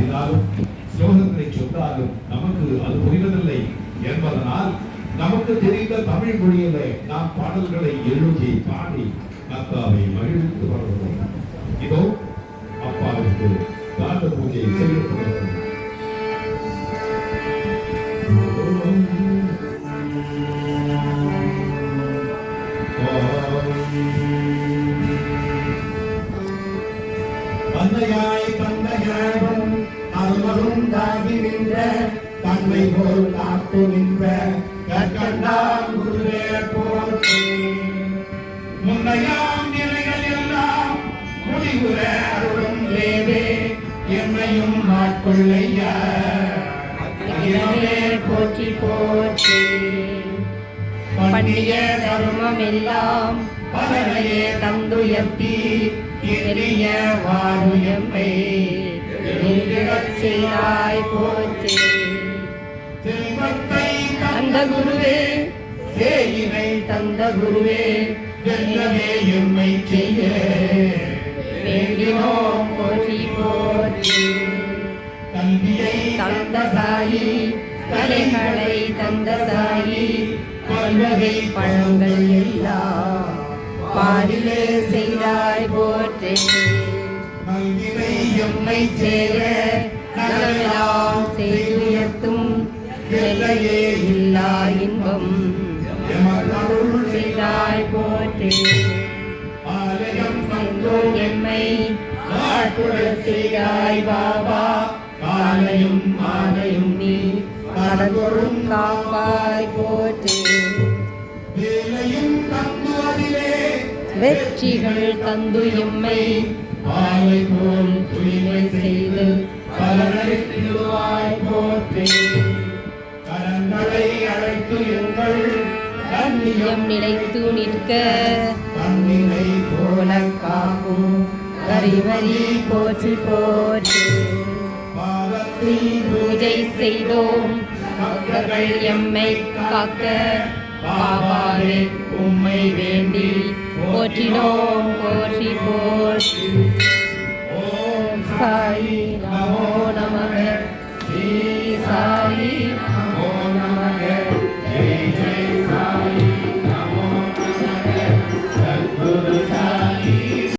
செய்தாலும் ஸ்லோகங்களை சொன்னாலும் நமக்கு அது புரிவதில்லை என்பதனால் நமக்கு தெரிந்த தமிழ் மொழியிலே நாம் பாடல்களை எழுதி பாடி கத்தாவை மகிழ்ந்து வருகிறோம் இதோ அப்பாவுக்கு காந்த பூஜை செய்யப்படுகிறது தந்தையாய் அருவரும் நின்ற தன்மை போல் காத்து நின்ற கற்கண்டாம் குருவே போற்றி. முன்னையாம் நிலைகள் எல்லாம் முடிவுற அருளும் தேவே என்னையும் ஆட்கொள்ளையா. போற்றி போற்றி. பண்ணிய தர்மம் எல்லாம் பலனையே தந்துயர்த்தி எண்ணிய வாருயம்மை. எண்ணிடச் செய்தாய் போற்றி. செல்வத்தை தந்த குருவே சேயினை தந்த குருவே வெல்லவே எம்மை செய்ய. வேண்டினோம் போற்றி போற்றி. கல்வியை தந்த சாயி கலைகளை தந்த சாயி பல்வகை பழங்கள் எல்லாம் பாரிலே செய்தாய் போற்றே. நல்வினை எம்மை சேர நலமெல்லாம் செய்துயர்த்தும் எல்லையே இல்லா இன்பம். எமதருள் செய்தாய் போற்றே. ஆலயம் சென்றோம் எம்மை செய்தாய் பாபா. காலையும் மாலையும் நீ கடந்தொரும் காப்பாய் போற்றே. வெற்றிகள் தந்து எம்மை. போல் தூய்மை செய்து பலனளித்திடுவாய் போற்றி. கரங்களை அழைத்து எங்கள் கண்ணியம் எம் நிலைத்து நிற்க. கண்ணினை போல காக்கும் வரி போற்றி போற்றி. பூஜை செய்தோம். பக்தர்கள் எம்மை காக்க. பாபாவே உம்மை வேண்டி போற்றினோம் போற்றி போற்றி ஓம் சாயி